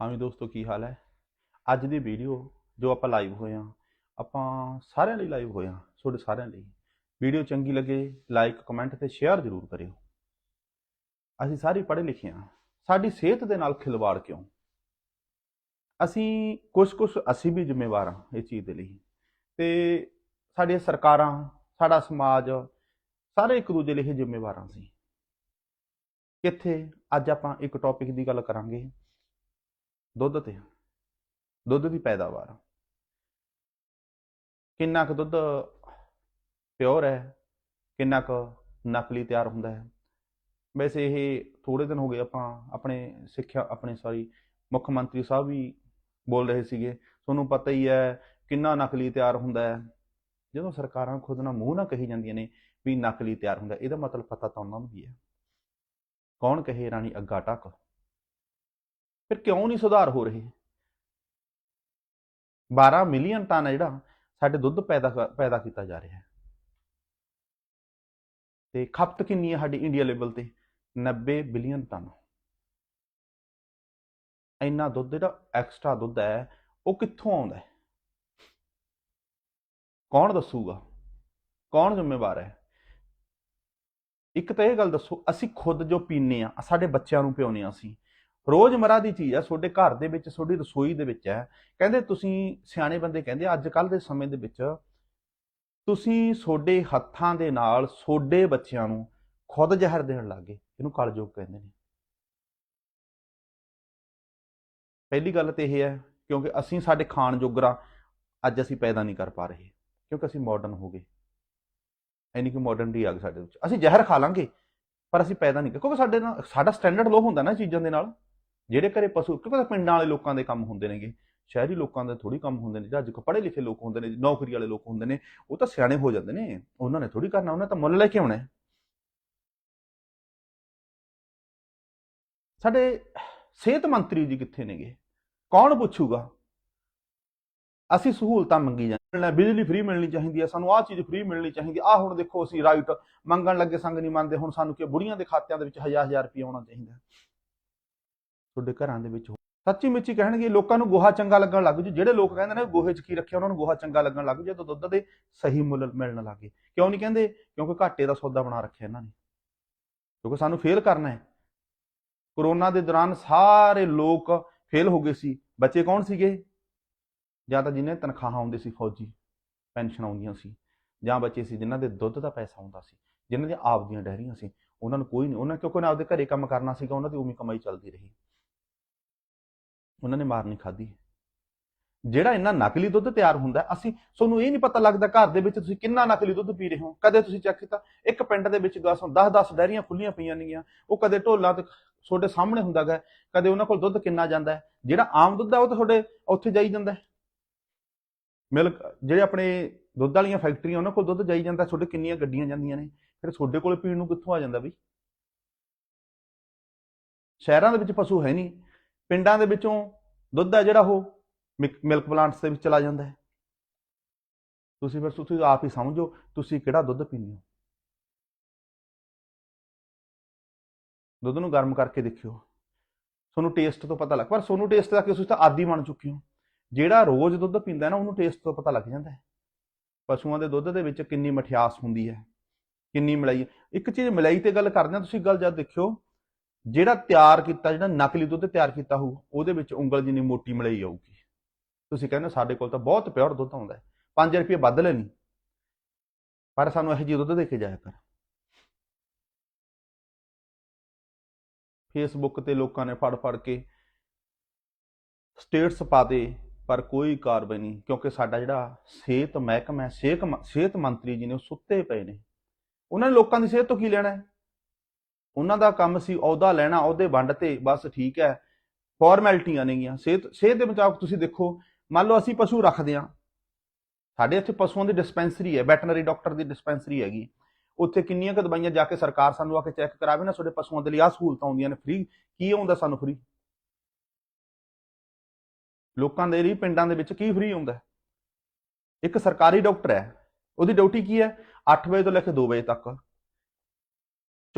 ਹਾਂ ਵੀ ਦੋਸਤੋ, ਕੀ ਹਾਲ ਹੈ? ਅੱਜ ਦੀ ਵੀਡੀਓ ਜੋ ਆਪਾਂ ਲਾਈਵ ਹੋਏ ਆ ਆਪਾਂ ਸਾਰਿਆਂ ਲਈ ਲਾਈਵ ਹੋਏ ਆ ਤੁਹਾਡੇ ਸਾਰਿਆਂ ਲਈ। ਵੀਡੀਓ ਚੰਗੀ ਲੱਗੇ ਲਾਈਕ ਕਮੈਂਟ ਤੇ ਸ਼ੇਅਰ ਜ਼ਰੂਰ ਕਰਿਓ। ਅਸੀਂ ਸਾਰੇ ਪੜ੍ਹੇ ਲਿਖੇ ਆ ਸਾਡੀ ਸਿਹਤ ਦੇ ਨਾਲ ਖਿਲਵਾੜ ਕਿਉਂ? ਅਸੀਂ ਕੁਝ ਕੁਝ ਅਸੀਂ ਵੀ ਜ਼ਿੰਮੇਵਾਰ ਹਾਂ ਇਸ ਚੀਜ਼ ਦੇ ਲਈ। ਤੇ ਸਾਡੀਆਂ ਸਰਕਾਰਾਂ, ਸਾਡਾ ਸਮਾਜ, ਸਾਰੇ ਇੱਕ ਦੂਜੇ ਲਈ ਜ਼ਿੰਮੇਵਾਰ ਜ਼ਿੰਮੇਵਾਰਾਂ ਸੀ ਕਿੱਥੇ? ਅੱਜ ਆਪਾਂ ਇੱਕ ਟੌਪਿਕ ਦੀ ਗੱਲ ਕਰਾਂਗੇ। ਦੁੱਧ ਤੇ। ਦੁੱਧ ਦੀ ਪੈਦਾਵਾਰ। ਕਿੰਨਾ ਕੁ ਦੁੱਧ ਪਿਓਰ ਹੈ, ਕਿੰਨਾ ਕੁ ਨਕਲੀ ਤਿਆਰ ਹੁੰਦਾ ਹੈ। ਵੈਸੇ ਇਹ ਥੋੜੇ ਦਿਨ ਹੋ ਗਏ ਆਪਾਂ ਆਪਣੇ ਸਿੱਖਿਆ, ਆਪਣੇ ਸੌਰੀ ਮੁੱਖ ਮੰਤਰੀ ਸਾਹਿਬ ਵੀ ਬੋਲ ਰਹੇ ਸੀਗੇ। ਤੁਹਾਨੂੰ ਪਤਾ ਹੀ ਹੈ ਕਿੰਨਾ ਨਕਲੀ ਤਿਆਰ ਹੁੰਦਾ ਹੈ। ਜਦੋਂ ਸਰਕਾਰਾਂ ਖੁਦ ਨਾਲ ਮੂੰਹ ਨਾ ਕਹੀ ਜਾਂਦੀਆਂ ਨੇ ਵੀ ਨਕਲੀ ਤਿਆਰ ਹੁੰਦਾ, ਇਹਦਾ ਮਤਲਬ ਪਤਾ ਤਾਂ ਉਹਨਾਂ ਨੂੰ ਵੀ ਹੈ। ਕੌਣ ਕਹੇ ਰਾਣੀ ਅੱਗਾ ਟੱਕ ਫਿਰ ਕਿਉਂ ਨਹੀਂ ਸੁਧਾਰ ਹੋ ਰਹੇ? 12 ਮਿਲੀਅਨ ਟਨ ਹੈ ਜਿਹੜਾ, ਸਾਡੇ ਦੁੱਧ ਪੈਦਾ ਪੈਦਾ ਕੀਤਾ ਜਾ ਰਿਹਾ ਹੈ। ਤੇ ਖਪਤ ਕਿੰਨੀ ਹੈ ਸਾਡੀ ਇੰਡੀਆ ਲੈਵਲ ਤੇ? 90 ਬਿਲੀਅਨ ਟਨ। ਇੰਨਾ ਦੁੱਧ ਜਿਹੜਾ ਐਕਸਟਰਾ ਦੁੱਧ ਹੈ, ਉਹ ਕਿੱਥੋਂ ਆਉਂਦਾ ਹੈ? ਕੌਣ ਦੱਸੂਗਾ? ਕੌਣ ਜ਼ਿੰਮੇਵਾਰ ਹੈ? ਇੱਕ ਤਾਂ ਇਹ ਗੱਲ ਦੱਸੋ, ਅਸੀਂ ਖੁਦ ਜੋ ਪੀਨੇ ਆ ਸਾਡੇ ਬੱਚਿਆਂ ਨੂੰ ਪਿਉਨੇ ਆ ਅਸੀਂ। ਰੋਜ਼ਮਰਾ ਦੀ ਚੀਜ਼ ਆ ਤੁਹਾਡੇ ਘਰ ਦੇ ਵਿੱਚ, ਤੁਹਾਡੀ ਰਸੋਈ ਦੇ ਵਿੱਚ ਹੈ। ਕਹਿੰਦੇ ਤੁਸੀਂ ਸਿਆਣੇ ਬੰਦੇ ਕਹਿੰਦੇ ਅੱਜ ਕੱਲ ਦੇ ਸਮੇਂ ਦੇ ਵਿੱਚ ਤੁਸੀਂ ਤੁਹਾਡੇ ਹੱਥਾਂ ਦੇ ਨਾਲ ਤੁਹਾਡੇ ਬੱਚਿਆਂ ਨੂੰ ਖੁਦ ਜ਼ਹਿਰ ਦੇਣ ਲੱਗੇ, ਇਹਨੂੰ ਕਲਯੁਗ ਕਹਿੰਦੇ ਨੇ। ਪਹਿਲੀ ਗੱਲ ਤੇ ਇਹ ਹੈ, ਕਿਉਂਕਿ ਅਸੀਂ ਸਾਡੇ ਖਾਣ ਜੋਗਰਾ ਅੱਜ ਅਸੀਂ ਪੈਦਾ ਨਹੀਂ ਕਰ ਪਾ ਰਹੇ, ਕਿਉਂਕਿ ਅਸੀਂ ਮਾਡਰਨ ਹੋ ਗਏ। ਐਨੀ ਕਿ ਮਾਡਰਨਟੀ ਆ ਗਈ ਸਾਡੇ ਵਿੱਚ, ਅਸੀਂ ਜ਼ਹਿਰ ਖਾ ਲਾਂਗੇ, ਪਰ ਅਸੀਂ ਪੈਦਾ ਨਹੀਂ ਕਰ- ਕਿਉਂਕਿ ਸਾਡੇ ਨਾਲ, ਸਾਡਾ ਸਟੈਂਡਰਡ ਲੋ ਹੁੰਦਾ ਨਾ ਚੀਜ਼ਾਂ ਦੇ ਨਾਲ। ਜਿਹੜੇ ਘਰੇ ਪਸ਼ੂ ਕਿਉਂਕਿ ਪਿੰਡਾਂ ਵਾਲੇ ਲੋਕਾਂ ਦੇ ਕੰਮ ਹੁੰਦੇ ਨੇਗੇ? ਸ਼ਹਿਰੀ ਲੋਕਾਂ ਦੇ ਥੋੜੀ ਕੰਮ ਹੁੰਦੇ ਨੇ, ਜਾਂ ਅੱਜ ਪੜ੍ਹੇ ਲਿਖੇ ਲੋਕ ਹੁੰਦੇ ਨੇ, ਨੌਕਰੀ ਵਾਲੇ ਲੋਕ ਹੁੰਦੇ ਨੇ, ਉਹ ਤਾਂ ਸਿਆਣੇ ਹੋ ਜਾਂਦੇ ਨੇ। ਉਹਨਾਂ ਨੇ ਥੋੜੀ ਕਰਨਾ, ਉਹਨਾਂ ਤਾਂ ਮੁੱਲ ਲੈ ਕੇ ਆਉਣਾ। ਸਾਡੇ ਸਿਹਤ ਮੰਤਰੀ ਜੀ ਕਿੱਥੇ ਨੇਗੇ? ਕੌਣ ਪੁੱਛੂਗਾ? ਅਸੀਂ ਸਹੂਲਤਾਂ ਮੰਗੀ ਜਾਂਦੇ ਬਿਜਲੀ ਫ੍ਰੀ ਮਿਲਣੀ ਚਾਹੀਦੀ ਹੈ ਸਾਨੂੰ ਆਹ ਚੀਜ਼ ਫ੍ਰੀ ਮਿਲਣੀ ਚਾਹੀਦੀ ਆਹ ਹੁਣ ਦੇਖੋ ਅਸੀਂ ਰਾਈਟ, ਮੰਗਣ ਲੱਗੇ, ਸੰਗ ਨਹੀਂ ਮੰਨਦੇ। ਹੁਣ ਸਾਨੂੰ ਕਿ ਬੁੜੀਆਂ ਦੇ ਖਾਤਿਆਂ ਦੇ ਵਿੱਚ ਹਜ਼ਾਰ ਹਜ਼ਾਰ ਰੁਪਏ ਆਉਣਾ ਚਾਹੀਦਾ। ਤੁਹਾਡੇ ਘਰਾਂ ਦੇ ਵਿੱਚ ਸੱਚੀ ਮੁੱਚੀ ਕਹਿਣਗੇ ਲੋਕਾਂ ਨੂੰ ਗੋਹਾ ਚੰਗਾ ਲੱਗਣ ਲੱਗ ਜੂ। ਜਿਹੜੇ ਲੋਕ ਕਹਿੰਦੇ ਨੇ ਗੋਹੇ 'ਚ ਕੀ ਰੱਖਿਆ, ਉਹਨਾਂ ਨੂੰ ਗੋਹਾ ਚੰਗਾ ਲੱਗਣ ਲੱਗ ਜੂ ਜਦੋਂ ਦੁੱਧ ਦੇ ਸਹੀ ਮੁੱਲ ਮਿਲਣ ਲੱਗੇ ਕਿਉਂ ਨਹੀਂ ਕਹਿੰਦੇ? ਕਿਉਂਕਿ ਘਾਟੇ ਦਾ ਸੌਦਾ ਬਣਾ ਰੱਖਿਆ ਇਹਨਾਂ ਨੇ। ਕਿਉਂਕਿ ਸਾਨੂੰ ਫੇਲ ਕਰਨਾ ਹੈ। ਕਰੋਨਾ ਦੇ ਦੌਰਾਨ ਸਾਰੇ ਲੋਕ ਫੇਲ ਹੋ ਗਏ ਸੀ। ਬੱਚੇ ਕੌਣ ਸੀਗੇ? ਜਾਂ ਤਾਂ ਜਿਨ੍ਹਾਂ ਤਨਖਾਹਾਂ ਆਉਂਦੇ ਸੀ ਫੌਜੀ, ਪੈਨਸ਼ਨ ਆਉਂਦੀਆਂ ਸੀ। ਜਾਂ ਬੱਚੇ ਸੀ ਜਿਨ੍ਹਾਂ ਦੇ ਦੁੱਧ ਦਾ ਪੈਸਾ ਆਉਂਦਾ ਸੀ, ਜਿਨ੍ਹਾਂ ਦੀਆਂ ਆਪਦੀਆਂ ਡੈਰੀਆਂ ਸੀ। ਉਹਨਾਂ ਨੂੰ ਕੋਈ ਨਹੀਂ, ਉਹਨਾਂ ਕਿਉਂਕਿ ਉਹਨਾਂ ਆਪਦੇ ਘਰੇ ਕੰਮ ਕਰਨਾ ਸੀਗਾ, ਉਹਨਾਂ ਦੀ ਉਮੀ ਕਮਾਈ ਚੱਲਦੀ ਰਹੀ। ਉਹਨਾਂ ਨੇ ਮਾਰ ਨਹੀਂ ਖਾਧੀ। ਜਿਹੜਾ ਇੰਨਾ ਨਕਲੀ ਦੁੱਧ ਤਿਆਰ ਹੁੰਦਾ, ਅਸੀਂ ਤੁਹਾਨੂੰ ਇਹ ਨਹੀਂ ਪਤਾ ਲੱਗਦਾ ਘਰ ਦੇ ਵਿੱਚ ਤੁਸੀਂ ਕਿੰਨਾ ਨਕਲੀ ਦੁੱਧ ਪੀ ਰਹੇ ਹੋ। ਕਦੇ ਤੁਸੀਂ ਚੈੱਕ ਕੀਤਾ? ਇੱਕ ਪਿੰਡ ਦੇ ਵਿੱਚ ਗਾਸੋਂ 10-10 ਡੈਰੀਆਂ ਖੁੱਲੀਆਂ ਪਈਆਂ ਨੇਗੀਆਂ। ਉਹ ਕਦੇ ਢੋਲਾਂ ਤੇ ਤੁਹਾਡੇ ਸਾਹਮਣੇ ਹੁੰਦਾ ਗਾ, ਕਦੇ ਉਹਨਾਂ ਕੋਲ ਦੁੱਧ ਕਿੰਨਾ ਜਾਂਦਾ ਹੈ। ਜਿਹੜਾ ਆਮ ਦੁੱਧ ਹੈ, ਉਹ ਤਾਂ ਤੁਹਾਡੇ ਉੱਥੇ ਜਾਈ ਜਾਂਦਾ ਹੈ। ਮਿਲਕ, ਜਿਹੜੇ ਆਪਣੇ ਦੁੱਧ ਵਾਲੀਆਂ ਫੈਕਟਰੀਆਂ, ਉਹਨਾਂ ਕੋਲ ਦੁੱਧ ਜਾਈ ਜਾਂਦਾ ਤੁਹਾਡੇ ਕਿੰਨੀਆਂ ਗੱਡੀਆਂ ਜਾਂਦੀਆਂ ਨੇ। ਫਿਰ ਤੁਹਾਡੇ ਕੋਲ ਪੀਣ ਨੂੰ ਕਿੱਥੋਂ ਆ ਜਾਂਦਾ ਬਈ? ਸ਼ਹਿਰਾਂ ਦੇ ਵਿੱਚ ਪਸ਼ੂ ਹੈ ਨਹੀਂ। ਪਿੰਡਾਂ ਦੇ ਵਿੱਚੋਂ ਦੁੱਧ ਹੈ ਜਿਹੜਾ ਉਹ ਮਿਕ- ਮਿਲਕ ਪਲਾਂਟਸ ਦੇ ਵਿੱਚ ਚਲਾ ਜਾਂਦਾ ਹੈ। ਤੁਸੀਂ ਫਿਰ ਤੁਸੀਂ ਆਪ ਹੀ ਸਮਝੋ, ਤੁਸੀਂ ਕਿਹੜਾ ਦੁੱਧ ਪੀਂਦੇ ਹੋ? ਦੁੱਧ ਨੂੰ ਗਰਮ ਕਰਕੇ ਦੇਖਿਓ। ਤੁਹਾਨੂੰ ਟੇਸਟ ਤੋਂ ਪਤਾ ਲੱਗ, ਪਰ ਤੁਹਾਨੂੰ ਟੇਸਟ ਦਾ ਕਿ, ਤੁਸੀਂ ਤਾਂ ਆਦੀ ਬਣ ਚੁੱਕੇ ਹੋ। ਜਿਹੜਾ ਰੋਜ਼ ਦੁੱਧ ਪੀਂਦਾ ਨਾ, ਉਹਨੂੰ ਟੇਸਟ ਤੋਂ ਪਤਾ ਲੱਗ ਜਾਂਦਾ ਹੈ। ਪਸ਼ੂਆਂ ਦੇ ਦੁੱਧ ਦੇ ਵਿੱਚ ਕਿੰਨੀ ਮਠਿਆਸ ਹੁੰਦੀ ਹੈ, ਕਿੰਨੀ ਮਲਾਈ ਇੱਕ ਚੀਜ਼ ਮਲਾਈ ਤੇ ਗੱਲ ਕਰਦੇ ਹਾਂ, ਤੁਸੀਂ ਗੱਲ ਜਦ ਦੇਖਿਓ ਜਿਹੜਾ ਤਿਆਰ ਕੀਤਾ, ਜਿਹੜਾ ਨਕਲੀ ਦੁੱਧ ਤਿਆਰ ਕੀਤਾ ਹੋਊ, ਉਹਦੇ ਵਿੱਚ ਉਂਗਲ ਜਿੰਨੀ ਮੋਟੀ ਮਲਾਈ ਆਊਗੀ। ਤੁਸੀਂ ਕਹਿੰਦੇ ਸਾਡੇ ਕੋਲ ਤਾਂ ਬਹੁਤ ਪਿਓਰ ਦੁੱਧ ਆਉਂਦਾ ਹੈ। 5 ਰੁਪਏ ਵੱਧ ਲੈਣੀ। ਪਰ ਸਾਨੂੰ ਇਹੋ ਜਿਹੀ ਦੁੱਧ ਦੇ ਕੇ ਜਾਇਆ ਕਰ। ਫੇਸਬੁੱਕ ਤੇ ਲੋਕਾਂ ਨੇ ਫੜ ਫੜ ਕੇ ਸਟੇਟਸ ਪਾਦੇ ਪਰ ਕੋਈ ਕਾਰਵਾਈ ਨਹੀਂ, ਕਿਉਂਕਿ ਸਾਡਾ ਜਿਹੜਾ ਸਿਹਤ ਮਹਿਕਮਾ ਹੈ, ਸਿਹਤ ਸਿਹਤ ਮੰਤਰੀ ਜੀ ਨੇ ਉਹ ਸੁੱਤੇ ਪਏ ਨੇ। ਉਹਨਾਂ ਨੇ ਲੋਕਾਂ ਦੀ ਸਿਹਤ ਤੋਂ ਕੀ ਲੈਣਾ ਹੈ? ਉਹਨਾਂ ਦਾ ਕੰਮ ਸੀ ਅਹੁਦਾ ਲੈਣਾ, ਅਹੁਦੇ ਵੰਡ ਤੇ, ਬਸ ਠੀਕ ਹੈ। ਫਾਰਮੈਲਿਟੀਆਂ ਨੇਗੀਆਂ ਸਿਹਤ ਸਿਹਤ ਦੇ ਮੁਤਾਬਕ ਤੁਸੀਂ ਦੇਖੋ, ਮੰਨ ਲਓ ਅਸੀਂ ਪਸ਼ੂ ਰੱਖਦੇ ਹਾਂ। ਸਾਡੇ ਇੱਥੇ ਪਸ਼ੂਆਂ ਦੀ ਡਿਸਪੈਂਸਰੀ ਹੈ ਵੈਟਰਨਰੀ ਡਾਕਟਰ ਦੀ ਡਿਸਪੈਂਸਰੀ ਹੈਗੀ। ਉੱਥੇ ਕਿੰਨੀਆਂ ਕੁ ਦਵਾਈਆਂ ਜਾ ਕੇ ਸਰਕਾਰ ਸਾਨੂੰ ਆ ਕੇ ਚੈੱਕ ਕਰਾਵੇ ਨਾ ਤੁਹਾਡੇ ਪਸ਼ੂਆਂ ਦੇ ਲਈ ਆਹ ਸਹੂਲਤਾਂ ਆਉਂਦੀਆਂ ਨੇ ਫ੍ਰੀ ਕੀ ਆਉਂਦਾ ਸਾਨੂੰ ਫ੍ਰੀ ਲੋਕਾਂ ਦੇ ਲਈ, ਪਿੰਡਾਂ ਦੇ ਵਿੱਚ ਕੀ ਫ੍ਰੀ ਆਉਂਦਾ ਇੱਕ ਸਰਕਾਰੀ ਡਾਕਟਰ ਹੈ। ਉਹਦੀ ਡਿਊਟੀ ਕੀ ਹੈ? 8 ਵਜੇ ਤੋਂ ਲੈ ਕੇ 2 ਵਜੇ ਤੱਕ।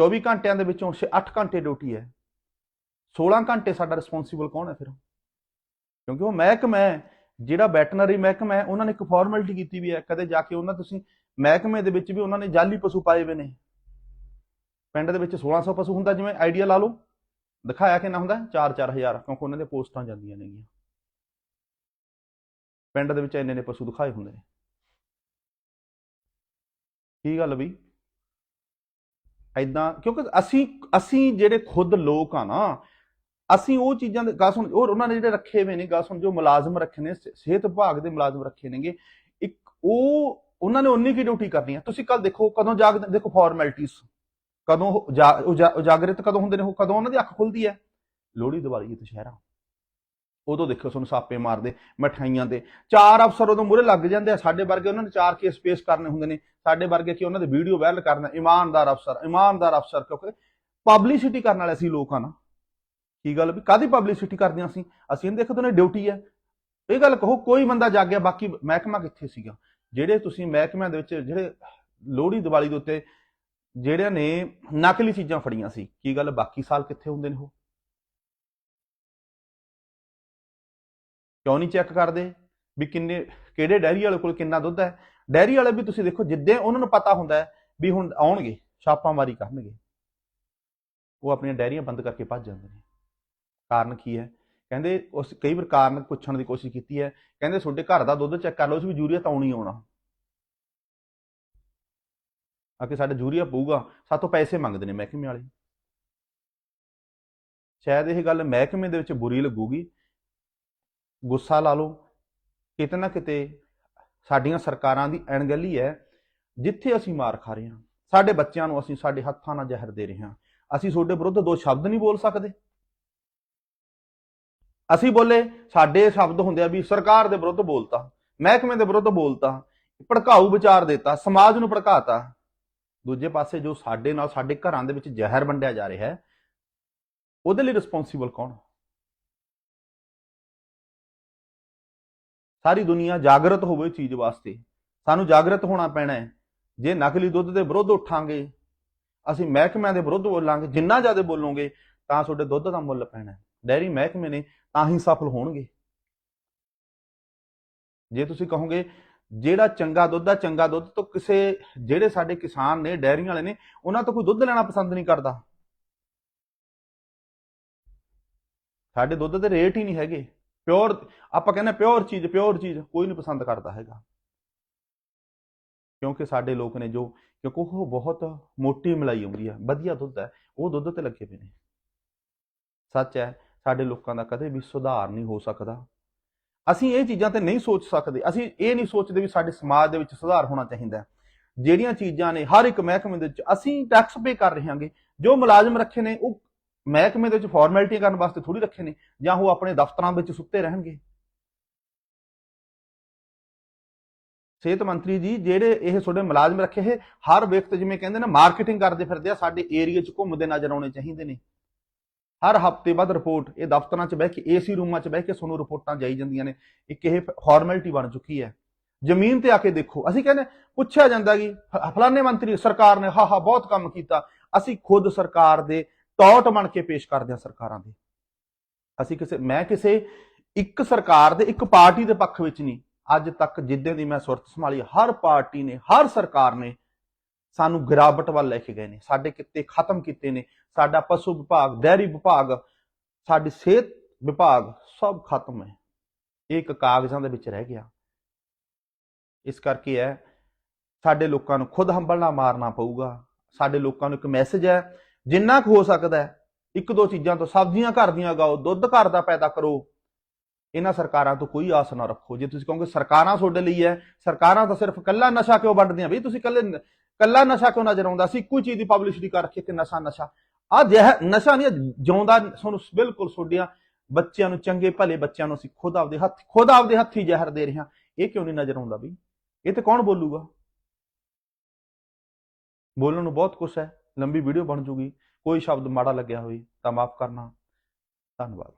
24 ਘੰਟਿਆਂ ਦੇ ਵਿੱਚੋਂ 8 ਘੰਟੇ ਡਿਊਟੀ ਹੈ। 16 ਘੰਟੇ ਸਾਡਾ ਰਿਸਪੌਂਸੀਬਲ ਕੌਣ ਹੈ ਫਿਰ? ਕਿਉਂਕਿ ਉਹ ਮਹਿਕਮਾ ਹੈ। ਜਿਹੜਾ ਵੈਟਰਨਰੀ ਮਹਿਕਮਾ ਹੈ, ਉਹਨਾਂ ਨੇ ਇੱਕ ਫਾਰਮੈਲਿਟੀ ਕੀਤੀ ਵੀ ਹੈ। ਕਦੇ ਜਾ ਕੇ ਉਹਨਾਂ ਤੁਸੀਂ ਮਹਿਕਮੇ ਦੇ ਵਿੱਚ ਵੀ ਉਹਨਾਂ ਨੇ ਜਾਲੀ ਪਸ਼ੂ ਪਾਏ ਹੋਏ ਨੇ। ਪਿੰਡ ਦੇ ਵਿੱਚ 1600 ਪਸ਼ੂ ਹੁੰਦਾ, ਜਿਵੇਂ ਆਈਡੀਆ ਲਾ ਲਓ। ਦਿਖਾਇਆ ਕਿੰਨਾ ਹੁੰਦਾ? 4-4000 ਕਿਉਂਕਿ ਉਹਨਾਂ ਦੇ ਪੋਸਟਾਂ ਜਾਂਦੀਆਂ ਨੇਗੀਆਂ। ਪਿੰਡ ਦੇ ਵਿੱਚ ਇੰਨੇ ਨੇ ਪਸ਼ੂ ਦਿਖਾਏ ਹੁੰਦੇ ਨੇ। ਕੀ ਗੱਲ ਵੀ ਐਦਾਂ ਕਿਉਂਕਿ ਅਸੀਂ ਅਸੀਂ ਜਿਹੜੇ ਖੁਦ ਲੋਕ ਆ ਨਾ, ਅਸੀਂ ਉਹ ਚੀਜ਼ਾਂ ਦੇ, ਗੱਲ ਸੁਣ, ਉਹ ਉਹਨਾਂ ਨੇ ਜਿਹੜੇ ਰੱਖੇ ਹੋਏ ਨੇ, ਗੱਲ ਸੁਣ, ਜੋ ਮੁਲਾਜ਼ਮ ਰੱਖੇ ਨੇ ਸਿਹਤ ਵਿਭਾਗ ਦੇ ਮੁਲਾਜ਼ਮ ਰੱਖੇ ਨੇਗੇ, ਇੱਕ ਉਹ, ਉਹਨਾਂ ਨੇ ਉਨੀ ਕੀ ਡਿਊਟੀ ਕਰਨੀ ਹੈ ਤੁਸੀਂ ਕੱਲ ਦੇਖੋ, ਕਦੋਂ ਜਾਗ, ਦੇਖੋ ਫਾਰਮੈਲਿਟੀਜ਼ ਕਦੋਂ ਜਾ- ਉਜਾ- ਉਜਾਗਰਿਤ ਕਦੋਂ ਹੁੰਦੇ ਨੇ, ਉਹ ਕਦੋਂ ਉਹਨਾਂ ਦੀ ਅੱਖ ਖੁੱਲਦੀ ਹੈ? ਲੋਹੜੀ ਦੀਵਾਲੀ ਦੁਸ਼ਹਿਰਾ ਉਦੋਂ ਦੇਖਿਓ ਤੁਹਾਨੂੰ ਸਾਪੇ ਮਾਰਦੇ ਮਠਾਈਆਂ ਦੇ। ਚਾਰ ਅਫਸਰ ਉਦੋਂ ਮੂਰੇ ਲੱਗ ਜਾਂਦੇ ਆ। ਸਾਡੇ ਵਰਗੇ ਉਹਨਾਂ ਨੇ ਚਾਰ ਕੇਸ ਪੇਸ਼ ਕਰਨੇ ਹੁੰਦੇ ਨੇ। ਸਾਡੇ ਵਰਗੇ ਕਿ ਉਹਨਾਂ ਦੇ ਵੀਡੀਓ ਵਾਇਰਲ ਕਰਨਾ ਇਮਾਨਦਾਰ ਅਫਸਰ ਇਮਾਨਦਾਰ ਅਫਸਰ, ਕਿਉਂਕਿ ਪਬਲਿਸਿਟੀ ਕਰਨ ਵਾਲੇ ਅਸੀਂ ਲੋਕ ਆ ਨਾ। ਕੀ ਗੱਲ ਵੀ? ਕਾਦੀ ਪਬਲਿਸਿਟੀ ਕਰਦੇ ਹਾਂ ਅਸੀਂ ਅਸੀਂ ਦੇਖੋ ਤੁਹਾਨੂੰ ਡਿਊਟੀ ਹੈ। ਇਹ ਗੱਲ ਕਹੋ, ਕੋਈ ਬੰਦਾ ਜਾਗ ਗਿਆ ਬਾਕੀ ਮਹਿਕਮਾ ਕਿੱਥੇ ਸੀਗਾ? ਜਿਹੜੇ ਤੁਸੀਂ ਮਹਿਕਮਿਆਂ ਦੇ ਵਿੱਚ, ਜਿਹੜੇ ਲੋਹੜੀ ਦੀਵਾਲੀ ਦੇ ਉੱਤੇ, ਜਿਹੜਿਆਂ ਨੇ ਨਕਲੀ ਚੀਜ਼ਾਂ ਫੜੀਆਂ ਸੀ, ਕੀ ਗੱਲ? ਬਾਕੀ ਸਾਲ ਕਿੱਥੇ ਹੁੰਦੇ ਨੇ ਉਹ? ਕਿਉਂ ਨਹੀਂ ਚੈੱਕ ਕਰਦੇ? ਵੀ ਕਿੰਨੇ, ਕਿਹੜੇ ਡੈਰੀ ਵਾਲੇ ਕੋਲ ਕਿੰਨਾ ਦੁੱਧ ਹੈ? ਡੈਰੀ ਵਾਲੇ ਵੀ ਤੁਸੀਂ ਦੇਖੋ, ਜਿੱਦੇ ਉਹਨਾਂ ਨੂੰ ਪਤਾ ਹੁੰਦਾ ਵੀ ਹੁਣ ਆਉਣਗੇ ਛਾਪਾਮਾਰੀ ਕਰਨਗੇ। ਉਹ ਆਪਣੀਆਂ ਡੈਰੀਆਂ ਬੰਦ ਕਰਕੇ ਭੱਜ ਜਾਂਦੇ ਨੇ। ਕਾਰਨ ਕੀ ਹੈ? ਕਹਿੰਦੇ ਉਸ, ਕਈ ਵਾਰ ਕਾਰਨ ਪੁੱਛਣ ਦੀ ਕੋਸ਼ਿਸ਼ ਕੀਤੀ ਹੈ। ਕਹਿੰਦੇ ਤੁਹਾਡੇ ਘਰ ਦਾ ਦੁੱਧ ਚੈੱਕ ਕਰ ਲਓ ਉਸ ਵੀ ਯੂਰੀਆ ਤਾਂ ਆਉਣੀ ਆਉਣਾ। ਆ ਕਿ ਸਾਡਾ ਯੂਰੀਆ ਪਊਗਾ, ਸਾਤੋਂ ਪੈਸੇ ਮੰਗਦੇ ਨੇ ਮਹਿਕਮੇ ਵਾਲੇ। ਸ਼ਾਇਦ ਇਹ ਗੱਲ ਮਹਿਕਮੇ ਦੇ ਵਿੱਚ ਬੁਰੀ ਲੱਗੂਗੀ। ਗੁੱਸਾ ਲਾ ਲਓ। ਕਿਤੇ ਨਾ ਕਿਤੇ ਸਾਡੀਆਂ ਸਰਕਾਰਾਂ ਦੀ ਅਣਗਹਿਲੀ ਹੈ, ਜਿੱਥੇ ਅਸੀਂ ਮਾਰ ਖਾ ਰਹੇ ਹਾਂ। ਸਾਡੇ ਬੱਚਿਆਂ ਨੂੰ ਅਸੀਂ ਸਾਡੇ ਹੱਥਾਂ ਨਾਲ ਜ਼ਹਿਰ ਦੇ ਰਹੇ ਹਾਂ। ਅਸੀਂ ਤੁਹਾਡੇ ਵਿਰੁੱਧ ਦੋ ਸ਼ਬਦ ਨਹੀਂ ਬੋਲ ਸਕਦੇ। ਅਸੀਂ ਬੋਲੇ, ਸਾਡੇ ਸ਼ਬਦ ਹੁੰਦੇ ਆ ਵੀ ਸਰਕਾਰ ਦੇ ਵਿਰੁੱਧ ਬੋਲਤਾ, ਮਹਿਕਮੇ ਦੇ ਵਿਰੁੱਧ ਬੋਲਤਾ, ਭੜਕਾਊ ਵਿਚਾਰ ਦਿੱਤਾ, ਸਮਾਜ ਨੂੰ ਭੜਕਾਤਾ। ਦੂਜੇ ਪਾਸੇ ਜੋ ਸਾਡੇ ਨਾਲ, ਸਾਡੇ ਘਰਾਂ ਦੇ ਵਿੱਚ ਜ਼ਹਿਰ ਵੰਡਿਆ ਜਾ ਰਿਹਾ ਹੈ, ਉਹਦੇ ਲਈ ਰਿਸਪੌਂਸੀਬਲ ਕੌਣ? ਸਾਰੀ ਦੁਨੀਆ ਜਾਗਰਤ ਹੋਵੇ ਚੀਜ਼ ਵਾਸਤੇ। ਸਾਨੂੰ ਜਾਗਰਤ ਹੋਣਾ ਪੈਣਾ ਹੈ। ਜੇ ਨਕਲੀ ਦੁੱਧ ਦੇ ਵਿਰੁੱਧ ਉੱਠਾਂਗੇ, ਅਸੀਂ ਮਹਿਕਮਿਆਂ ਦੇ ਵਿਰੁੱਧ ਬੋਲਾਂਗੇ, ਜਿੰਨਾ ਜ਼ਿਆਦਾ ਬੋਲੋਗੇ, ਤਾਂ ਤੁਹਾਡੇ ਦੁੱਧ ਦਾ ਮੁੱਲ ਪੈਣਾ ਹੈ। ਡੈਰੀ ਮਹਿਕਮੇ ਨੇ ਤਾਂ ਹੀ ਸਫਲ ਹੋਣਗੇ। ਜੇ ਤੁਸੀਂ ਕਹੋਗੇ, ਜਿਹੜਾ ਚੰਗਾ ਦੁੱਧ ਆ, ਚੰਗਾ ਦੁੱਧ ਤੋਂ ਕਿਸੇ, ਜਿਹੜੇ ਸਾਡੇ ਕਿਸਾਨ ਨੇ ਡੈਰੀਆਂ ਵਾਲੇ ਨੇ, ਉਹਨਾਂ ਤੋਂ ਕੋਈ ਦੁੱਧ ਲੈਣਾ ਪਸੰਦ ਨਹੀਂ ਕਰਦਾ। ਸਾਡੇ ਦੁੱਧ ਦੇ ਰੇਟ ਹੀ ਨਹੀਂ ਹੈਗੇ। ਪਿਓਰ ਆਪਾਂ ਕਹਿੰਦੇ ਪਿਓਰ ਚੀਜ਼ ਪਿਓਰ ਚੀਜ਼ ਕੋਈ ਨਹੀਂ ਪਸੰਦ ਕਰਦਾ ਹੈਗਾ ਕਿਉਂਕਿ ਸਾਡੇ ਲੋਕ ਨੇ ਜੋ ਕਿਉਂਕਿ ਉਹ ਬਹੁਤ ਮੋਟੀ ਮਲਾਈ ਆਉਂਦੀ ਆ ਵਧੀਆ ਦੁੱਧ ਹੈ ਉਹ ਦੁੱਧ ਤੇ ਲੱਗੇ ਪਏ ਨੇ ਸੱਚ ਹੈ ਸਾਡੇ ਲੋਕਾਂ ਦਾ ਕਦੇ ਵੀ ਸੁਧਾਰ ਨਹੀਂ ਹੋ ਸਕਦਾ ਅਸੀਂ ਇਹ ਚੀਜ਼ਾਂ ਤੇ ਨਹੀਂ ਸੋਚ ਸਕਦੇ ਅਸੀਂ ਇਹ ਨਹੀਂ ਸੋਚਦੇ ਵੀ ਸਾਡੇ ਸਮਾਜ ਦੇ ਵਿੱਚ ਸੁਧਾਰ ਹੋਣਾ ਚਾਹੀਦਾ ਜਿਹੜੀਆਂ ਚੀਜ਼ਾਂ ਨੇ ਹਰ ਇੱਕ ਮਹਿਕਮੇ ਦੇ ਵਿੱਚ ਅਸੀਂ ਟੈਕਸ ਪੇ ਕਰ ਰਹੇ ਹਾਂਗੇ ਜੋ ਮੁਲਾਜ਼ਮ ਰੱਖੇ ਨੇ ਉਹ ਮਹਿਕਮੇ ਦੇ ਵਿੱਚ ਫਾਰਮੈਲਿਟੀਆਂ ਕਰਨ ਵਾਸਤੇ ਥੋੜੀ ਰੱਖੇ ਨੇ, ਜਾਂ ਉਹ ਆਪਣੇ ਦਫ਼ਤਰਾਂ ਵਿੱਚ ਸੁੱਤੇ ਰਹਿਣਗੇ। ਸਿਹਤ ਮੰਤਰੀ ਜੀ, ਜਿਹੜੇ ਇਹ ਤੁਹਾਡੇ ਮੁਲਾਜ਼ਮ ਰੱਖੇ, ਇਹ ਹਰ ਵਿਅਕਤੀ ਜਿਵੇਂ ਕਹਿੰਦੇ ਨੇ ਮਾਰਕੀਟਿੰਗ ਕਰਦੇ ਫਿਰਦੇ ਆ, ਸਾਡੇ ਏਰੀਆ 'ਚ ਘੁੰਮਦੇ ਨਜ਼ਰ ਆਉਣੇ ਚਾਹੀਦੇ ਨੇ। ਹਰ ਹਫ਼ਤੇ ਬਾਅਦ ਰਿਪੋਰਟ ਇਹ ਦਫ਼ਤਰਾਂ 'ਚ ਬਹਿ ਕੇ ਏਸੀ ਰੂਮਾਂ 'ਚ ਬਹਿ ਕੇ ਤੁਹਾਨੂੰ ਰਿਪੋਰਟਾਂ ਜਾਈ ਜਾਂਦੀਆਂ ਨੇ, ਇੱਕ ਇਹ ਫਾਰਮੈਲਿਟੀ ਬਣ ਚੁੱਕੀ ਹੈ। ਜ਼ਮੀਨ ਤੇ ਆ ਕੇ ਦੇਖੋ, ਅਸੀਂ ਕਹਿੰਦੇ, ਪੁੱਛਿਆ ਜਾਂਦਾ ਕਿ ਫ- ਫਲਾਣੇ ਮੰਤਰੀ, ਸਰਕਾਰ ਨੇ ਹਾ ਹਾ ਬਹੁਤ ਕੰਮ ਕੀਤਾ, ਅਸੀਂ ਖੁਦ ਸਰਕਾਰ ਦੇ ਟੌਟ ਬਣ ਕੇ ਪੇਸ਼ ਕਰਦੇ ਹਾਂ ਸਰਕਾਰਾਂ ਦੇ। ਅਸੀਂ ਕਿਸੇ, ਮੈਂ ਕਿਸੇ ਇੱਕ ਸਰਕਾਰ ਦੇ, ਇੱਕ ਪਾਰਟੀ ਦੇ ਪੱਖ ਵਿੱਚ ਨਹੀਂ, ਅੱਜ ਤੱਕ ਜਿੱਦਾਂ ਦੀ ਮੈਂ ਸੁਰਤ ਸੰਭਾਲੀ, ਹਰ ਪਾਰਟੀ ਨੇ, ਹਰ ਸਰਕਾਰ ਨੇ ਸਾਨੂੰ ਗਿਰਾਵਟ ਵੱਲ ਲੈ ਕੇ ਗਏ ਨੇ, ਸਾਡੇ ਕਿੱਤੇ ਖਤਮ ਕੀਤੇ ਨੇ, ਸਾਡਾ ਪਸ਼ੂ ਵਿਭਾਗ, ਡੈਰੀ ਵਿਭਾਗ, ਸਾਡੀ ਸਿਹਤ ਵਿਭਾਗ ਸਭ ਖਤਮ ਹੈ। ਇਹ ਇੱਕ ਕਾਗਜ਼ਾਂ ਦੇ ਵਿੱਚ ਰਹਿ ਗਿਆ। ਇਸ ਕਰਕੇ ਹੈ ਸਾਡੇ ਲੋਕਾਂ ਨੂੰ ਖੁਦ ਹੰਬਲਣਾ ਮਾਰਨਾ ਪਊਗਾ, ਸਾਡੇ ਲੋਕਾਂ ਨੂੰ ਇੱਕ ਮੈਸੇਜ ਹੈ ਜਿੰਨਾ ਕੁ ਹੋ ਸਕਦਾ ਇੱਕ ਦੋ ਚੀਜ਼ਾਂ ਤੋਂ ਸਬਜ਼ੀਆਂ ਘਰ ਦੀਆਂ ਉਗਾਓ, ਦੁੱਧ ਘਰ ਦਾ ਪੈਦਾ ਕਰੋ। ਇਹਨਾਂ ਸਰਕਾਰਾਂ ਤੋਂ ਕੋਈ ਆਸ ਨਾ ਰੱਖੋ। ਜੇ ਤੁਸੀਂ ਕਹੋਗੇ ਸਰਕਾਰਾਂ ਤੁਹਾਡੇ ਲਈ ਹੈ, ਸਰਕਾਰਾਂ ਤਾਂ ਸਿਰਫ ਕੱਲਾ ਨਸ਼ਾ ਕਿਉਂ ਵੰਡਦੀਆਂ? ਬਈ ਤੁਸੀਂ ਕੱਲੇ ਕੱਲਾ ਨਸ਼ਾ ਕਿਉਂ ਨਜ਼ਰ ਆਉਂਦਾ ਸੀ ਇੱਕੋ ਚੀਜ਼ ਦੀ ਪਬਲਿਸਿਟੀ ਕਰ ਰੱਖੀ ਕਿ ਨਸ਼ਾ ਨਸ਼ਾ। ਆ ਜਿਹ ਨਸ਼ਾ ਨਹੀਂ ਇਹ ਜਿਉਂਦਾ ਤੁਹਾਨੂੰ ਬਿਲਕੁਲ ਛੋਡਿਆ ਬੱਚਿਆਂ ਨੂੰ ਚੰਗੇ ਭਲੇ ਬੱਚਿਆਂ ਨੂੰ ਅਸੀਂ ਖੁਦ ਆਪਦੇ ਹੱਥ, ਖੁਦ ਆਪਦੇ ਹੱਥੀ ਜ਼ਹਿਰ ਦੇ ਰਹੇ ਹਾਂ। ਇਹ ਕਿਉਂ ਨਹੀਂ ਨਜ਼ਰ ਆਉਂਦਾ ਬਈ? ਇਹ ਤੇ ਕੌਣ ਬੋਲੂਗਾ? ਬੋਲਣ ਨੂੰ ਬਹੁਤ ਕੁਛ ਹੈ। ਲੰਬੀ ਵੀਡੀਓ ਬਣ ਜੂਗੀ ਕੋਈ ਸ਼ਬਦ ਮਾੜਾ ਲੱਗਿਆ ਹੋਵੇ ਤਾਂ ਮਾਫ ਕਰਨਾ। ਧੰਨਵਾਦ।